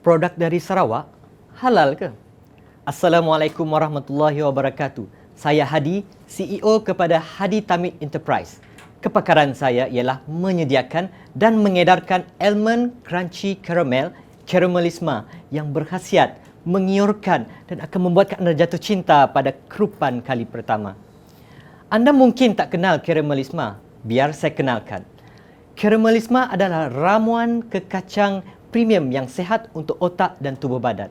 produk dari Sarawak halal ke? Assalamualaikum warahmatullahi wabarakatuh. Saya Hadi, CEO kepada Hadi Tamid Enterprise. Kepakaran saya ialah menyediakan dan mengedarkan elemen crunchy caramel, caramelisma yang berkhasiat mengiurkan dan akan membuatkan anda jatuh cinta pada kerupan kali pertama. Anda mungkin tak kenal caramelisma, biar saya kenalkan. Caramelisma adalah ramuan kekacang premium yang sehat untuk otak dan tubuh badan.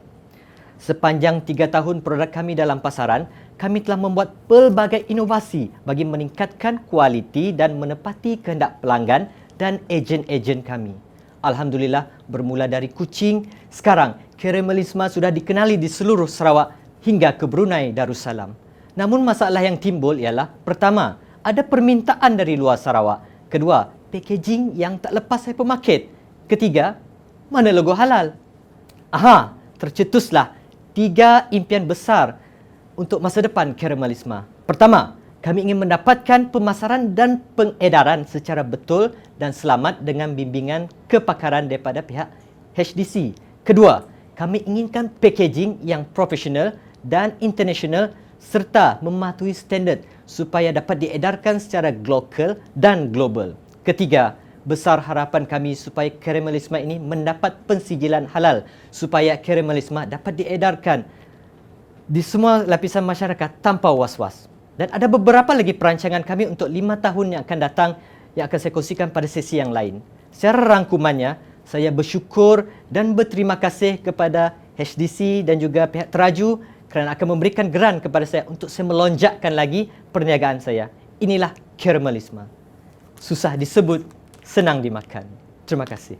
Sepanjang tiga tahun produk kami dalam pasaran, kami telah membuat pelbagai inovasi bagi meningkatkan kualiti dan menepati kehendak pelanggan dan ejen-ejen kami. Alhamdulillah, bermula dari kucing, sekarang Caramelisma sudah dikenali di seluruh Sarawak hingga ke Brunei Darussalam. Namun masalah yang timbul ialah pertama, ada permintaan dari luar Sarawak. Kedua, packaging yang tak lepas pemakit. Ketiga, mana logo halal? Aha, tercetuslah tiga impian besar untuk masa depan Caramelisma. Pertama, kami ingin mendapatkan pemasaran dan pengedaran secara betul dan selamat dengan bimbingan kepakaran daripada pihak HDC. Kedua, kami inginkan packaging yang profesional dan international serta mematuhi standard supaya dapat diedarkan secara lokal dan global. Ketiga, besar harapan kami supaya Caramelisma ini mendapat pensijilan halal supaya Caramelisma dapat diedarkan di semua lapisan masyarakat tanpa was-was. Dan ada beberapa lagi perancangan kami untuk lima tahun yang akan datang yang akan saya kongsikan pada sesi yang lain. Secara rangkumannya, saya bersyukur dan berterima kasih kepada HDC dan juga pihak teraju kerana akan memberikan geran kepada saya untuk saya melonjakkan lagi perniagaan saya. Inilah caramelisma. Susah disebut, senang dimakan. Terima kasih.